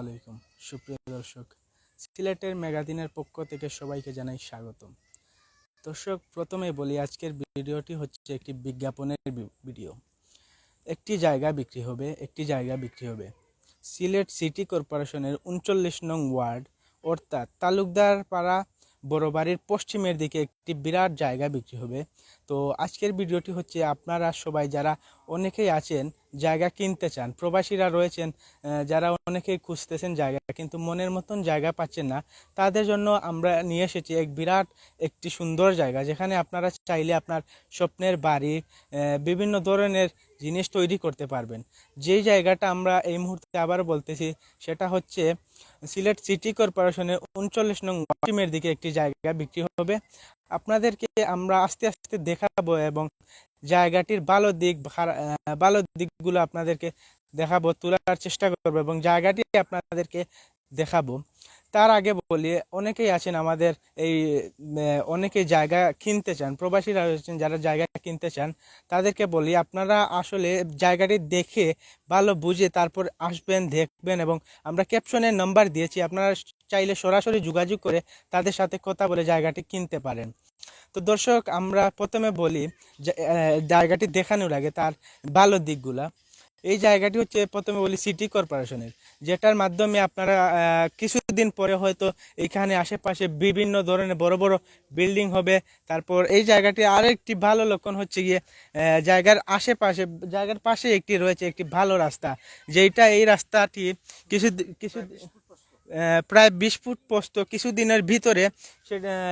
আলাইকুম। সুপ্রিয় দর্শক, সিলেটের ম্যাগাজিনের পক্ষ থেকে সবাইকে জানাই স্বাগতম। দর্শক, প্রথমে বলি, আজকের ভিডিওটি হচ্ছে একটি বিজ্ঞাপনের ভিডিও। একটি জায়গা বিক্রি হবে, একটি জায়গা বিক্রি হবে। সিলেট সিটি কর্পোরেশনের উনচল্লিশ নং ওয়ার্ড, অর্থাৎ তালুকদার পাড়া বড়বাড়ির পশ্চিমের দিকে একটি বিরাট জায়গা বিক্রি হবে। তো আজকের ভিডিওটি হচ্ছে আপনারা সবাই যারা অনেকেই আছেন জায়গা কিনতে চান, প্রবাসীরা রয়েছেন যারা অনেকেই খুঁজতেছেন জায়গা, কিন্তু মনের মতন জায়গা পাচ্ছেন না। তাদের জন্য আমরা নিয়ে এসেছি এক বিরাট একটি সুন্দর জায়গা, যেখানে আপনারা চাইলে আপনার স্বপ্নের বাড়ি বিভিন্ন ধরনের জিনিস তৈরি করতে পারবেন। যেই জায়গাটা আমরা এই মুহূর্তে আবার বলতেছি, সেটা হচ্ছে সিলেট সিটি কর্পোরেশনের উনচল্লিশ নং পশ্চিমের দিকে একটি জায়গা বিক্রি হবে। আপনাদেরকে আমরা আস্তে আস্তে দেখাবো এবং জায়গাটির ভালো দিক ভালো দিকগুলো আপনাদেরকে দেখাবো তোলার চেষ্টা করব এবং জায়গাটি আপনাদেরকে দেখাবো। তার আগে বলি অনেকেই আছেন আমাদের এই আহ, অনেকেই জায়গা কিনতে চান প্রবাসীরা রয়েছেন যারা জায়গা কিনতে চান তাদেরকে বলি আপনারা আসলে জায়গাটি দেখে ভালো বুঝে তারপর আসবেন দেখবেন এবং আমরা ক্যাপশনের নাম্বার দিয়েছি আপনারা চাইলে সরাসরি যোগাযোগ করে তাদের সাথে কথা বলে জায়গাটি কিনতে পারেন। তো দর্শক, আমরা প্রথমে বলি জায়গাটি দেখানোর আগে তার ভালো দিকগুলা। এই জায়গাটি হচ্ছে প্রথমে বলি সিটি কর্পোরেশনের যেটার মাধ্যমে আপনারা কিছুদিন পরে হয়তো এখানে আশেপাশে বিভিন্ন ধরনের বড় বড় বিল্ডিং হবে। তারপর এই জায়গাটি আরেকটি ভালো লক্ষণ হচ্ছে গিয়ে জায়গার আশেপাশে, জায়গার পাশে একটি রয়েছে একটি ভালো রাস্তা যেটা এই রাস্তাটি কিছু কিছু প্রায় বিশ ফুট পোস্ত কিছুদিনের ভিতরে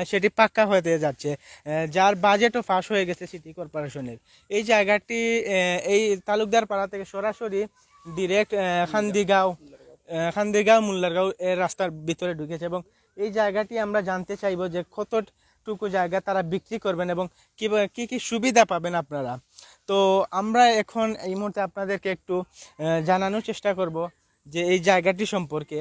সেটা পাক্কা হতে যাচ্ছে। যার বাজেটও ফাঁস হয়ে গেছে সিটি কর্পোরেশনের। এই জায়গাটি এই তালুকদার পাড়া থেকে সরাসরি ডিরেক্ট খান্দিগাঁও খান্দিগাঁও, মুল্লারগাঁও এর রাস্তার ভিতরে ঢুকেছে এবং এই জায়গাটি আমরা জানতে চাইব যে কতটুকু জায়গা তারা বিক্রি করবেন এবং কী কি সুবিধা পাবেন আপনারা। তো আমরা এখন এই মুহূর্তে আপনাদেরকে একটু জানানোর চেষ্টা করব যে এই জায়গাটি সম্পর্কে।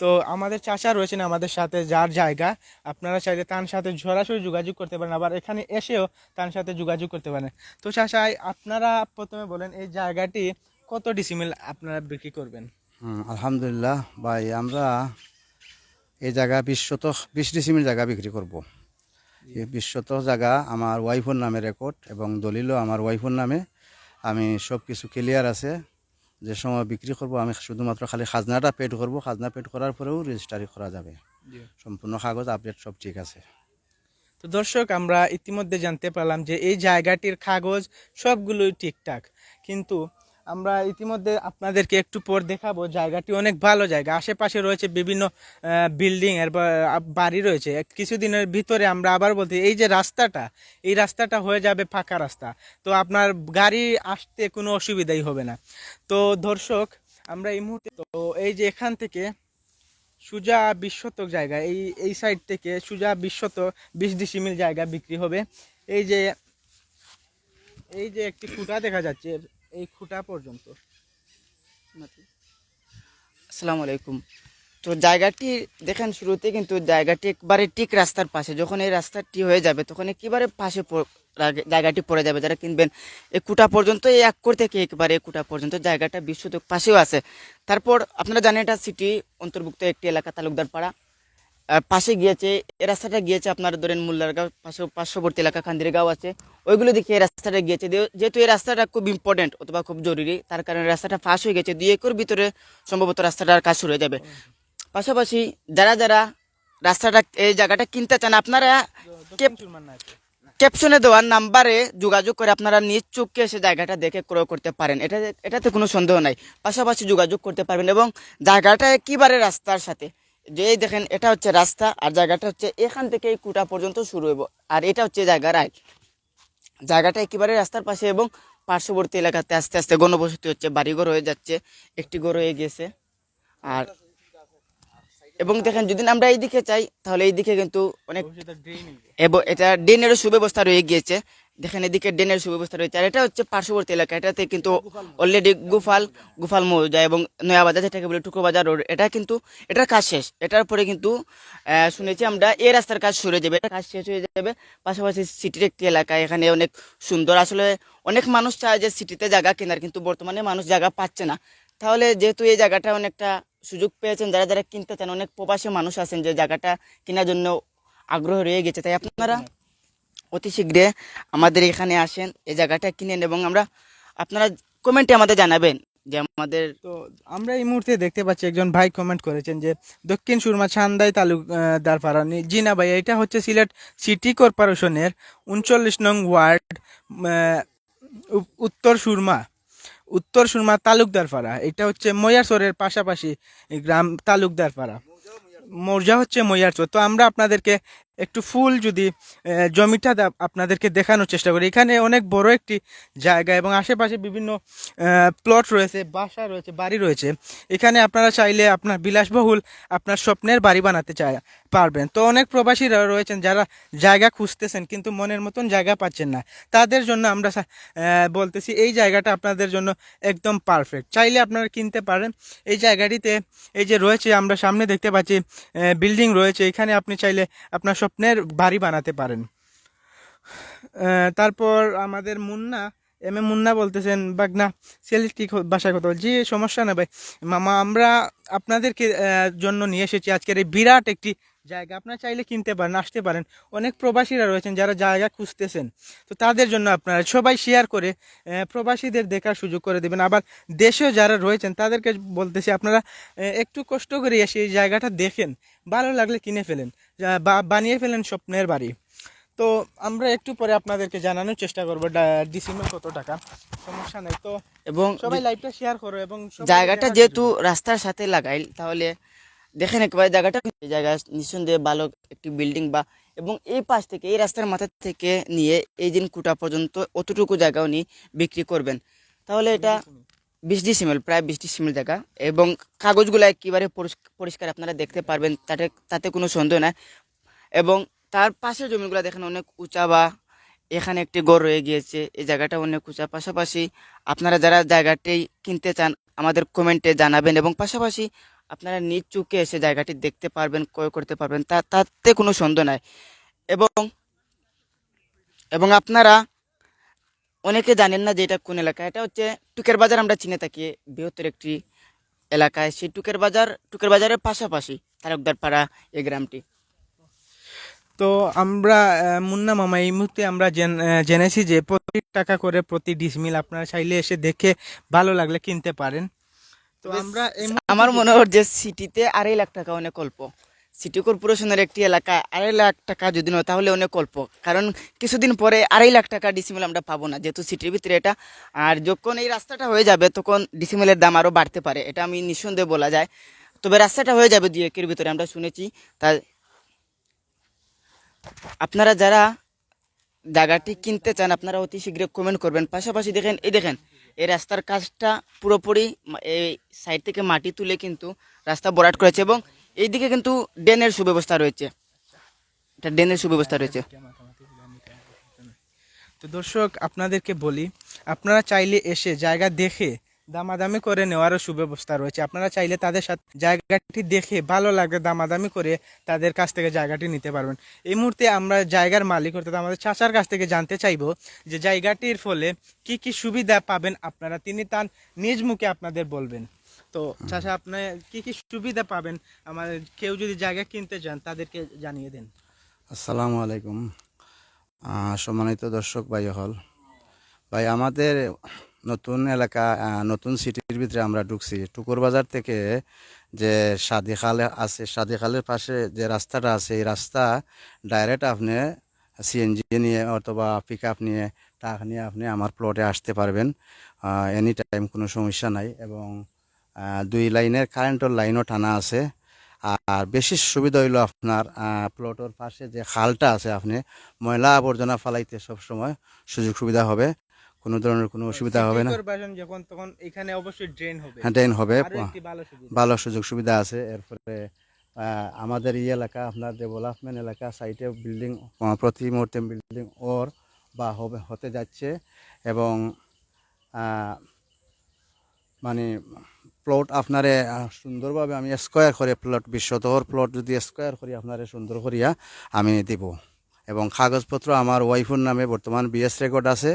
তো আমাদের চাচা রয়েছেন আমাদের সাথে যার জায়গা। আপনারা চাইলে তার সাথে সরাসরি যোগাযোগ করতে পারেন আবার এখানে এসেও তার সাথে যোগাযোগ করতে পারেন। তো চাচা আপনারা প্রথমে বলেন এই জায়গাটি কত ডিসিমিল আপনারা বিক্রি করবেন? হুম, আলহামদুলিল্লাহ ভাই আমরা এই জায়গা বিশ শতক বিশ ডিসিমিল জায়গা বিক্রি করব। এই বিশ শতক জায়গা আমার ওয়াইফের নামে রেকর্ড এবং দলিলও আমার ওয়াইফের নামে। আমি সব কিছু ক্লিয়ার আছে। যে সময় বিক্রি করব আমি শুধুমাত্র খালি খাজনাটা পেড করব। খাজনা পেড করার পরেও রেজিস্ট্রারি করা যাবে। সম্পূর্ণ কাগজ আপডেট সব ঠিক আছে। তো দর্শক আমরা ইতিমধ্যে জানতে পারলাম যে এই জায়গাটির কাগজ সবগুলোই ঠিকঠাক। কিন্তু আমরা ইতিমধ্যে আপনাদেরকে একটু পর দেখাবো। জায়গাটি অনেক ভালো জায়গা। আশেপাশে রয়েছে বিভিন্ন বিল্ডিং এর বাড়ি রয়েছে। কিছুদিনের ভিতরে আমরা আবার বলতে, এই যে রাস্তাটা, এই রাস্তাটা হয়ে যাবে ফাঁকা রাস্তা। তো আপনার গাড়ি আসতে কোনো অসুবিধাই হবে না। তো দর্শক, আমরা এই মুহূর্তে, তো এই যে এখান থেকে সুজা বিশ্বতক জায়গা, এই এই সাইড থেকে সুজা বিশ শত বিশ ডিসিমিল জায়গা বিক্রি হবে। এই যে এই যে একটি খুঁটা দেখা যাচ্ছে এই খুঁটা পর্যন্ত। আসসালামু আলাইকুম। তো জায়গাটি দেখেন শুরুতে কিন্তু জায়গাটি একবারে ঠিক রাস্তার পাশে। যখন এই রাস্তাটি হয়ে যাবে, তখন একেবারে পাশে জায়গাটি পড়ে যাবে। যারা কিনবেন এই কুটা পর্যন্ত, এই এক কোর থেকে একবারে এই কুটা পর্যন্ত জায়গাটা বিশ্বত পাশেও আছে। তারপর আপনারা জানেন এটা সিটি অন্তর্ভুক্ত একটি এলাকা তালুকদার পাড়া পাশে গিয়েছে, এ রাস্তাটা গিয়েছে আপনার ধরেন মোল্লারগাঁও পাশে পার্শ্ববর্তী এলাকা খান্দিরগাঁও আছে। ওইগুলো দেখে এই রাস্তাটা গিয়েছে। যেহেতু এই রাস্তাটা খুব ইম্পর্টেন্ট অথবা খুব জরুরি, তার কারণে রাস্তাটা ফাঁস হয়ে গেছে। দুই একর ভিতরে সম্ভবত রাস্তাটার কাজ শুরু হয়ে যাবে। পাশাপাশি যারা যারা রাস্তাটা এই জায়গাটা কিনতে চান, আপনারা। ক্যাপশনে দেওয়ার নাম্বারে যোগাযোগ করে আপনারা নিজ চোখকে এসে জায়গাটা দেখে ক্রয় করতে পারেন। এটা এটাতে কোনো সন্দেহ নাই। পাশাপাশি যোগাযোগ করতে পারবেন এবং জায়গাটা একেবারে রাস্তার সাথে। যে এই দেখেন এটা হচ্ছে রাস্তা আর জায়গাটা হচ্ছে এখান থেকে এই কুটা পর্যন্ত শুরু হইব। আর এটা হচ্ছে জায়গার আয় জায়গাটা একেবারে রাস্তার পাশে এবং পার্শ্ববর্তী এলাকাতে আস্তে আস্তে গণবসতি হচ্ছে বাড়িঘর হয়ে যাচ্ছে একটি ঘর হয়ে গেছে। আর এবং দেখেন যদি আমরা এই দিকে চাই তাহলে এই দিকে কিন্তু অনেক এটা ড্রেনেরও সুব্যবস্থা রয়ে গিয়েছে। দেখেন এদিকে ড্রেনের সুব্যবস্থা রয়েছে। আর এটা হচ্ছে পার্শ্ববর্তী এলাকা। এটাতে কিন্তু অলরেডি গুফাল গুফাল মৌজা এবং নয়াবাজার যেটাকে বলে টুকু বাজার রোড এটা কিন্তু এটার কাজ শেষ। এটার পরে কিন্তু শুনেছি আমরা এ রাস্তার কাজ শুরু হয়ে যাবে। এটা কাজ শেষ হয়ে যাবে পাশাপাশি সিটির একটি এলাকা। এখানে অনেক সুন্দর, আসলে অনেক মানুষ চায় যে সিটিতে জায়গা কেনার, কিন্তু বর্তমানে মানুষ জায়গা পাচ্ছে না। তাহলে যেহেতু এই জায়গাটা অনেকটা সুযোগ পেয়েছেন, যারা যারা কিনতে চান, অনেক প্রবাসী মানুষ আছেন যে জায়গাটা কেনার জন্য আগ্রহ রয়ে গেছে। তাই আপনারা অতি শীঘ্রে আমাদের এখানে আসেন, এই জায়গাটা কিনেন এবং আমরা আপনারা কমেন্টে আমাদের জানাবেন যে আমাদের তো আমরা এই মুহূর্তে দেখতে পাচ্ছি একজন ভাই কমেন্ট করেছেন যে দক্ষিণ সুরমা ছান্দাই তালুকদার পাড়া জি না ভাই, এটা হচ্ছে সিলেট সিটি কর্পোরেশনের উনচল্লিশ নং ওয়ার্ড উত্তর সুরমা উত্তর সুরমা তালুকদার পাড়া এটা হচ্ছে ময়ারচরের পাশাপাশি গ্রাম তালুকদার পাড়া হচ্ছে ময়ারচর। তো আমরা আপনাদেরকে একটু ফুল যদি জমিটা আপনাদেরকে দেখানোর চেষ্টা করি। এখানে অনেক বড় একটি জায়গা এবং আশেপাশে বিভিন্ন প্লট রয়েছে, বাসা রয়েছে, বাড়ি রয়েছে। এখানে আপনারা চাইলে আপনার বিলাসবহুল আপনার স্বপ্নের বাড়ি বানাতে চায়, পারবেন। তো অনেক প্রবাসীরা রয়েছেন যারা জায়গা খুঁজতেছেন কিন্তু মনের মতন জায়গা পাচ্ছেন না। তাদের জন্য আমরা বলতেছি এই জায়গাটা আপনাদের জন্য একদম পারফেক্ট চাইলে আপনারা কিনতে পারেন। এই জায়গাটিতে এই যে রয়েছে, আমরা সামনে দেখতে পাচ্ছি বিল্ডিং রয়েছে। এখানে আপনি চাইলে আপনার স্বপ্নের বাড়ি বানাতে পারেন। তারপর আমাদের মুন্না, এম এ মুন্না বলতেছেন, বাগনা সিলেট কি বাসায় কথা বলছি সমস্যা না ভাই। মামা, আমরা আপনাদেরকে জন্য নিয়ে এসেছি। আজকের এই বিরাট একটি জায়গা। আপনারা চাইলে কিনতে পারেন আসতে পারেন। অনেক প্রবাসীরা রয়েছেন যারা জায়গা খুঁজতেছেন। তো তাদের জন্য আপনারা সবাই শেয়ার করে প্রবাসীদের দেখার সুযোগ করে দেবেন। আবার দেশেও যারা রয়েছেন তাদেরকে বলতেছি আপনারা একটু কষ্ট করে এসে এই জায়গাটা দেখেন। ভালো লাগলে কিনে ফেলেন বানিয়ে ফেলেন স্বপ্নের বাড়ি। তো আমরা একটু পরে আপনাদেরকে জানানোর চেষ্টা করব ডিসিমেল কত টাকা? সমস্যা নেই। তো এবং সবাই লাইভটা শেয়ার করো এবং জায়গাটা যেহেতু রাস্তার সাথে লাগাই তাহলে দেখেন একবার জায়গাটা। এই জায়গা নিঃসন্দেহে ভালো একটি বিল্ডিং বা এবং এই পাশ থেকে এই রাস্তার মাথা থেকে নিয়ে এই দিন কুটা পর্যন্ত অতটুকু জায়গাও নিয়ে বিক্রি করবেন। তাহলে এটা বিশ ডিসিমেল প্রায় বিশ ডিসিমেল জায়গা এবং কাগজগুলো একেবারে পরিষ্ক- পরিষ্কার আপনারা দেখতে পারবেন তাতে তাতে কোনো সন্দেহ নাই। এবং তার পাশের জমিগুলো দেখেন অনেক উঁচা বা এখানে একটি গড় রয়ে গিয়েছে এই জায়গাটা অনেক উঁচা। পাশাপাশি আপনারা যারা জায়গাটি কিনতে চান আমাদের কমেন্টে জানাবেন এবং পাশাপাশি আপনারা নিজ চুকে এসে জায়গাটি দেখতে পারবেন, ক্রয় করতে পারবেন, তা তাতে কোনো সন্দেহ নাই। এবং এবং আপনারা অনেকে জানেন না যে এটা কোন এলাকা। এটা হচ্ছে টুকের বাজার আমরা চিনে থাকি, বৃহত্তর একটি এলাকায় সেই টুকের বাজার টুকের বাজারের পাশাপাশি তারকদার পাড়া এই গ্রামটি। তো আমরা মুন্না মামা, এই মুহূর্তে আমরা জেন- জেনেছি যে প্রতি টাকা করে প্রতি ডিসমিল আপনারা চাইলে এসে দেখে ভালো লাগলে কিনতে পারেন। তো আমরা আমার মনে হয় যে সিটিতে আড়াই লাখ টাকা অনেক অল্প। সিটি কর্পোরেশনের একটি এলাকা আড়াই লাখ টাকা যদি নয় তাহলে অনেক অল্প। কারণ কিছুদিন পরে আড়াই লাখ টাকা ডিসিমেল আমরা পাবো না। যেহেতু সিটির ভিতরে এটা আর যখন এই রাস্তাটা হয়ে যাবে তখন ডিসিমেলের দাম আরও বাড়তে পারে। এটা আমি নিঃসন্দেহে বলা যায়। তবে রাস্তাটা হয়ে যাবে দুই একের ভিতরে আমরা শুনেছি। তা আপনারা যারা জায়গাটি কিনতে চান আপনারা অতি শীঘ্র কমেন্ট করবেন। পাশাপাশি দেখেন এই দেখেন এই রাস্তার কাজটা পুরোপুরি এই সাইড থেকে মাটি তুলে কিন্তু রাস্তা বরাট করেছে এবং এইদিকে কিন্তু ড্রেনের সুব্যবস্থা রয়েছে। এটা ড্রেনের সুব্যবস্থা রয়েছে। তো দর্শক, আপনাদেরকে বলি, আপনারা চাইলে এসে জায়গা দেখে দামাদামি করে নেওয়ারও সুব্যবস্থা রয়েছে। আপনারা চাইলে তাদের সাথে জায়গাটি দেখে ভালো লাগে দামাদামি করে তাদের কাছ থেকে জায়গাটি নিতে পারবেন। এই মুহূর্তে আমরা জায়গার মালিক অর্থাৎ আমাদের চাচার কাছ থেকে জানতে চাইব যে জায়গাটির ফলে কি কি সুবিধা পাবেন আপনারা। তিনি তার নিজ মুখে আপনাদের বলবেন। তো চাচা আপনার কি কি সুবিধা পাবেন? আমাদের কেউ যদি জায়গা কিনতে চান তাদেরকে জানিয়ে দেন। আসসালামু আলাইকুম। সম্মানিত দর্শক ভাই হল ভাই, আমাদের নতুন এলাকা নতুন সিটির ভিতরে আমরা ঢুকছি। টুকুর বাজার থেকে যে সাদি খাল আছে, সাদি খালের পাশে যে রাস্তাটা আছে, এই রাস্তা ডাইরেক্ট আপনি সিএনজি নিয়ে অথবা পিক আপ নিয়ে ট্রাক নিয়ে আপনি আমার প্লটে আসতে পারবেন। এনি টাইম কোনো সমস্যা নাই এবং দুই লাইনের কারেন্টের লাইনও টানা আছে। আর বেশি সুবিধা হইল আপনার প্লটের পাশে যে খালটা আছে, আপনি ময়লা আবর্জনা ফালাইতে সবসময় সুযোগ সুবিধা হবে। কোনো ধরনের কোনো অসুবিধা হবে না। যখন তখন এখানে অবশ্যই ড্রেন হবে। হ্যাঁ ড্রেন হবে। ভালো সুযোগ। সুবিধা আছে। এরপরে আমাদের এই এলাকা আপনার ডেভেলপমেন্ট এলাকা সাইটে বিল্ডিং প্রতি মুহূর্তে বিল্ডিং ওর বা হবে হতে যাচ্ছে এবং মানে প্লট আপনারে সুন্দরভাবে আমি স্কোয়ার করে প্লট বিশ্বতর প্লট যদি স্কোয়ার করি আপনারে সুন্দর করিয়া আমি দিব। কাগজপত্র আমার ওয়াইফের নামে, বর্তমান বিএস রেকর্ড আছে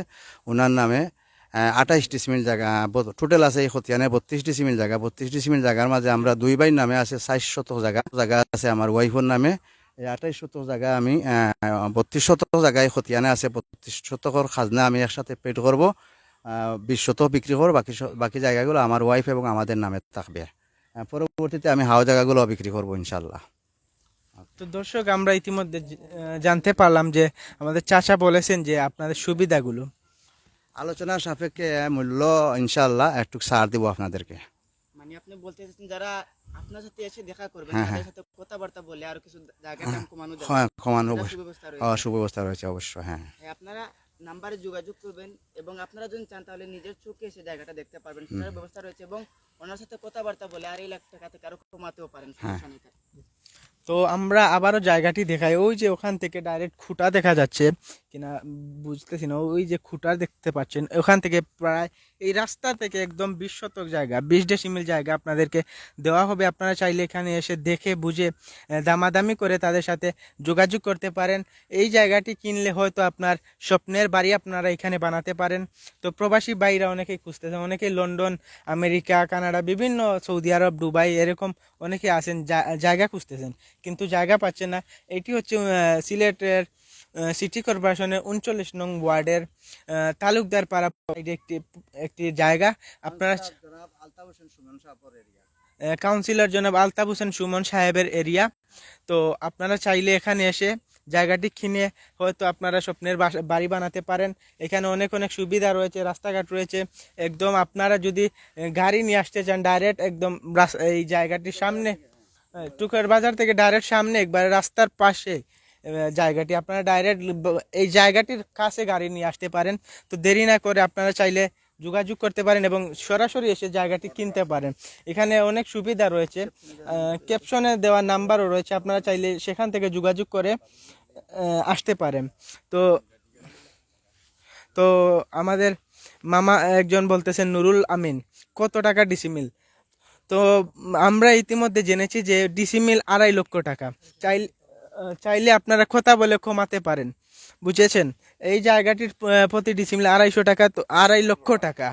ওনার নামে আঠাইশ ডিসমিল জায়গা টোটাল আছে এই খতিয়ানে বত্রিশ ডিসমিল জায়গা। বত্রিশ ডিসমিল জায়গার মাঝে আমরা দুই ভাই নামে আছে, ষাট শত জায়গা জায়গা আছে আমার ওয়াইফের নামে। এই আঠাইশ শত জায়গা আমি বত্রিশ শতক জায়গায় খতিয়ানে আছে, বত্রিশ শতকর খাজনা আমি একসাথে পেড করব বিশ শতক বিক্রি করব, বাকি বাকি জায়গাগুলো আমার ওয়াইফ এবং আমাদের নামে থাকবে। পরবর্তীতে আমি হাওয়া জায়গাগুলো বিক্রি করব ইনশাল্লাহ তো দর্শক আমরা ইতিমধ্যে জানতে পারলাম যে আমাদের চাচা বলেছেন যে আপনাদের সুবিধাগুলো। আলোচনার সাপেক্ষে মূল্য ইনশাল্লাহ একটু সার দিব আপনাদেরকে। মানে আপনি বলতে চাচ্ছেন যারা আপনার সাথে এসে দেখা করবেন হ্যাঁ, তাদের সাথে কথাবার্তা বলে আর কিছু জায়গার দাম কমানো যাবে। হ্যাঁ কমানো অবশ্য- সুব্যবস্থা রয়েছে। সুব্যবস্থা রয়েছে অবশ্য হ্যাঁ। হ্যাঁ, আপনারা নাম্বারে যোগাযোগ করবেন এবং আপনারা যদি চান তাহলে নিজের চোখে এসে জায়গাটা দেখতে পারবেন। সেটার ব্যবস্থা রয়েছে এবং ওনার সাথে কথাবার্তা বলে আর এই লাখ টাকা থেকে আরও কমাতেও পারেন হ্যাঁ। সমস্যা নেই। তো আমরা আবারও জায়গাটি দেখাই। ওই যে ওখান থেকে ডাইরেক্ট খুঁটা দেখা যাচ্ছে। কিনা বুঝতেছি না। ওই যে খুঁটা দেখতে পাচ্ছেন, ওখান থেকে প্রায় এই রাস্তা থেকে একদম বিশ শতক জায়গা, বিশ ডেসিমিল জায়গা আপনাদেরকে দেওয়া হবে। আপনারা চাইলে এখানে এসে দেখে, বুঝে দামাদামি করে তাদের সাথে যোগাযোগ করতে পারেন। এই জায়গাটি কিনলে হয়তো আপনার স্বপ্নের বাড়ি আপনারা এখানে বানাতে পারেন। তো প্রবাসী বাইরা অনেকেই খুঁজতেছেন, অনেকেই লন্ডন, আমেরিকা, কানাডা, বিভিন্ন সৌদি আরব, দুবাই এরকম অনেকে আছেন, জা- জায়গা খুঁজতেছেন, কিন্তু জায়গা পাচ্ছেন না। এটি হচ্ছে সিলেটের সিটি কর্পোরেশনের উনচল্লিশ নং ওয়ার্ডের তালুকদার পাড়া একটি একটি জায়গা। আপনারা কাউন্সিলর জনাব আলতাফ হোসেন সুমন সাহেবের এরিয়া। তো আপনারা চাইলে এখানে এসে জায়গাটি কিনে হয়তো আপনারা স্বপ্নের বাড়ি বানাতে পারেন। এখানে অনেক অনেক সুবিধা রয়েছে রাস্তাঘাট রয়েছে। একদম আপনারা যদি গাড়ি নিয়ে আসতে চান ডাইরেক্ট একদম এই জায়গাটির সামনে হ্যাঁ, টুকার বাজার থেকে ডাইরেক্ট সামনে একবারে রাস্তার পাশে। জায়গাটি আপনারা ডাইরেক্ট এই জায়গাটির কাছে গাড়ি নিয়ে আসতে পারেন। তো দেরি না করে আপনারা চাইলে যোগাযোগ করতে পারেন এবং সরাসরি এসে জায়গাটি কিনতে পারেন। এখানে অনেক সুবিধা রয়েছে। ক্যাপশনে দেওয়া নাম্বারও রয়েছে। আপনারা চাইলে সেখান থেকে যোগাযোগ করে আসতে পারেন। তো তো আমাদের মামা একজন বলতেছেন, নুরুল আমিন, কত টাকা ডিসিমিল তো আমরা ইতিমধ্যে জেনেছি যে ডিসিমিল আড়াই লক্ষ টাকা। চাইল চাইলে আপনারা কথা বলে কমাতে পারেন। বুঝেছেন? এই জায়গাটির প্রতি ডিসিমিল আড়াইশো টাকা, তো আড়াই লক্ষ টাকা।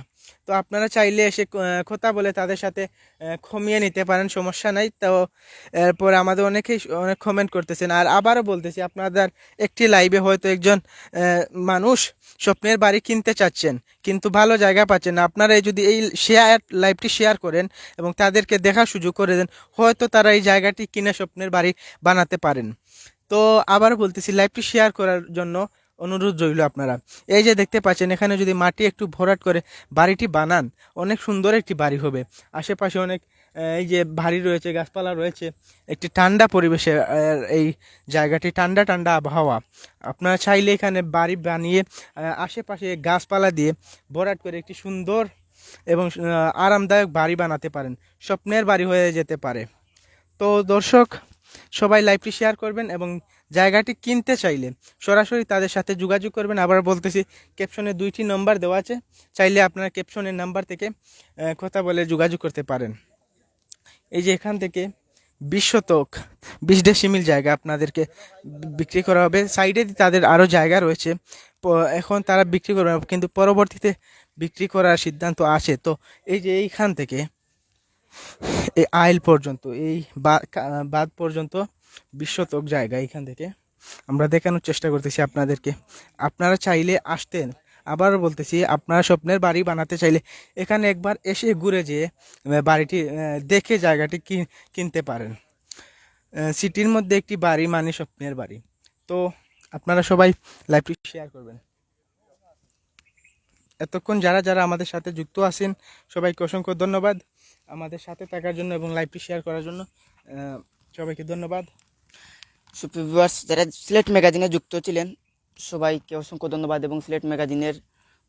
তো আপনারা চাইলে এসে কথা বলে তাদের সাথে কমিয়ে নিতে পারেন, সমস্যা নাই। তো এরপরে আমাদের অনেকেই অনেক কমেন্ট করতেছেন। আর আবারও বলতেছি, আপনাদের একটি লাইভে হয়তো একজন মানুষ স্বপ্নের বাড়ি কিনতে চাচ্ছেন, কিন্তু ভালো জায়গা পাচ্ছেন না। আপনারা যদি এই শেয়ার লাইভটি শেয়ার করেন এবং তাদেরকে দেখার সুযোগ করে দেন, হয়তো তারা এই জায়গাটি কিনে স্বপ্নের বাড়ি বানাতে পারেন। তো আবার বলতেছি লাইভটি শেয়ার করার জন্য অনুরোধ রইল আপনারা। এই যে দেখতে পাচ্ছেন, এখানে যদি মাটি একটু ভরাট করে বাড়িটি বানান, অনেক সুন্দর একটি বাড়ি হবে। আশেপাশে অনেক এই যে বাড়ি রয়েছে, গাছপালা রয়েছে, একটি ঠান্ডা পরিবেশে এই জায়গাটি ঠান্ডা ঠান্ডা আবহাওয়া। আপনারা চাইলে এখানে বাড়ি বানিয়ে আশেপাশে গাছপালা দিয়ে ভরাট করে একটি সুন্দর এবং আরামদায়ক বাড়ি বানাতে পারেন। স্বপ্নের বাড়ি হয়ে যেতে পারে। তো দর্শক সবাই লাইভটি শেয়ার করবেন এবং জায়গাটি কিনতে চাইলে সরাসরি তাদের সাথে যোগাযোগ করবেন। আবার বলতেছি ক্যাপশনে দুইটি নম্বর দেওয়া আছে। চাইলে আপনারা ক্যাপশনের নাম্বার থেকে কথা বলে যোগাযোগ করতে পারেন। এই যে এখান থেকে বিশ শতক বিশ ডেসিমিল জায়গা আপনাদেরকে বিক্রি করা হবে। সাইডে তাদের আরও জায়গা রয়েছে। এখন তারা বিক্রি করবে, কিন্তু পরবর্তীতে বিক্রি করার সিদ্ধান্ত আছে। তো এই যে এইখান থেকে এই আইল পর্যন্ত, এই বা- কা- পর্যন্ত বিশ্বতক জায়গা এখান থেকে। আমরা দেখানোর চেষ্টা করতেছি আপনাদেরকে। আপনারা চাইলে আসতেন, আবারও বলতেছি, আপনারা স্বপ্নের বাড়ি বানাতে চাইলে এখানে একবার এসে ঘুরে যেয়ে বাড়িটি দেখে জায়গাটি কিন- কিনতে পারেন। সিটির মধ্যে একটি বাড়ি মানে স্বপ্নের বাড়ি। তো আপনারা সবাই লাইভটি শেয়ার করবেন। এতক্ষণ যারা যারা আমাদের সাথে যুক্ত আছেন, সবাইকে অসংখ্য ধন্যবাদ। আমাদের সাথে থাকার জন্য এবং লাইভটি শেয়ার করার জন্য সবাইকে ধন্যবাদ। সুপ্রিয় ভিউয়ার্স যারা সিলেট ম্যাগাজিনে যুক্ত ছিলেন, সবাইকে অসংখ্য ধন্যবাদ এবং সিলেট ম্যাগাজিনের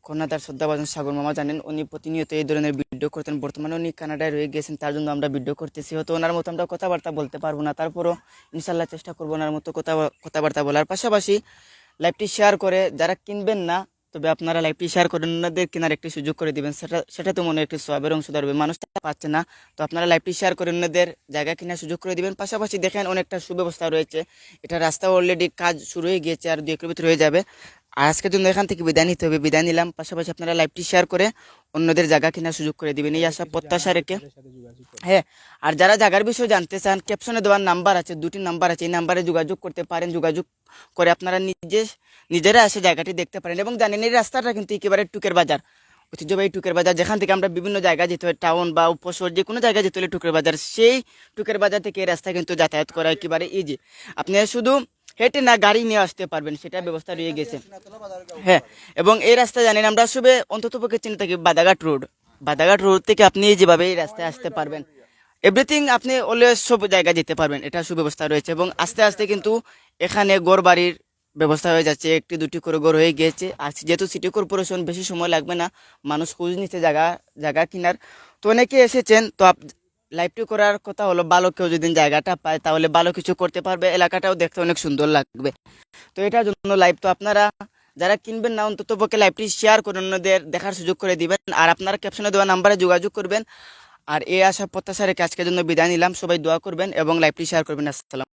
কন্যাদার শ্রদ্ধাভাজন সাগর মামা জানেন, উনি প্রতিনিয়ত এই ধরনের ভিডিও করতেন। বর্তমানে উনি কানাডায় রয়ে গেছেন, তার জন্য আমরা ভিডিও করতেছি। হয়তো ওনার মতো আমরা কথাবার্তা বলতে পারব না, তারপরও ইনশাল্লাহ চেষ্টা করব ওনার মতো কথা, কথাবার্তা বলার। পাশাপাশি লাইভটি শেয়ার করে, যারা কিনবেন না তবে আপনারা লাইভটি শেয়ার করে অন্যদের কেনার একটি সুযোগ করে দেবেন। সেটা সেটা তো মনে একটি সবের অংশ ধরবে, মানুষটা পাচ্ছে না। তো আপনারা লাইভটি শেয়ার করে অন্যদের জায়গা কেনার সুযোগ করে দেবেন। পাশাপাশি দেখেন অনেকটা সুব্যবস্থা রয়েছে। এটা রাস্তা অলরেডি কাজ শুরু হয়ে গিয়েছে, আর দু একের ভিতরে হয়ে যাবে। আর আজকের জন্য এখান থেকে বিদায় নিতে হবে। বিদায় নিলাম। পাশাপাশি আপনারা লাইভটি শেয়ার করে অন্যদের জায়গা কেনার সুযোগ করে দিবেন। এই আশা প্রত্যাশা রেখে। হ্যাঁ আর যারা জায়গার বিষয়ে জানতে চান ক্যাপশনে দেওয়ার নাম্বার আছে দুটি নাম্বার আছে এই নাম্বারে যোগাযোগ করতে পারেন। যোগাযোগ করে আপনারা নিজে নিজেরা এসে জায়গাটি দেখতে পারেন। এবং জানেন এই রাস্তাটা কিন্তু একেবারে টুকের বাজার। ঐতিহ্যবাহী টুকের বাজার। যেখান থেকে আমরা বিভিন্ন জায়গায় যেতে হয় টাউন বা উপশহর যে কোনো জায়গায় যেতে হলে টুকের বাজার। সেই টুকের বাজার থেকে এই রাস্তা কিন্তু যাতায়াত করা একেবারে ইজি আপনি শুধু হেঁটে না গাড়ি নিয়ে আসতে পারবেন সেটা ব্যবস্থা রয়ে গেছে। হ্যাঁ এবং এই রাস্তা জানেন আমরা শুভে অন্তত পক্ষে চিনে থাকি বাদাঘাট রোড। বাদাঘাট রোড থেকে আপনি যেভাবে এই রাস্তায় আসতে পারবেন এভরিথিং আপনি অলওয়েজ সব জায়গায় যেতে পারবেন এটা সুব্যবস্থা রয়েছে। এবং আস্তে আস্তে কিন্তু এখানে গড় বাড়ির ব্যবস্থা হয়ে যাচ্ছে একটি দুটি করে গড় হয়ে গিয়েছে। আর যেহেতু সিটি কর্পোরেশন বেশি সময় লাগবে না মানুষ খুঁজ নিচ্ছে জায়গা জায়গা কেনার। তো অনেকে এসেছেন তো লাইভটি করার কথা হলো, ভালো কেউ যদি জায়গাটা পায়, তাহলে ভালো কিছু করতে পারবে, এলাকাটাও দেখতে অনেক সুন্দর লাগবে। তো এটার জন্য লাইভ তো আপনারা যারা কিনবেন না, অন্তত পক্ষে লাইভটি শেয়ার করে অন্যদের দেখার সুযোগ করে দিবেন। আর আপনারা ক্যাপশনে দেওয়া নাম্বারে যোগাযোগ করবেন। আর এই আশা, প্রত্যাশা রেখে আজকের জন্য বিদায় নিলাম। সবাই দোয়া করবেন এবং লাইভটি শেয়ার করবেন। আসসালাম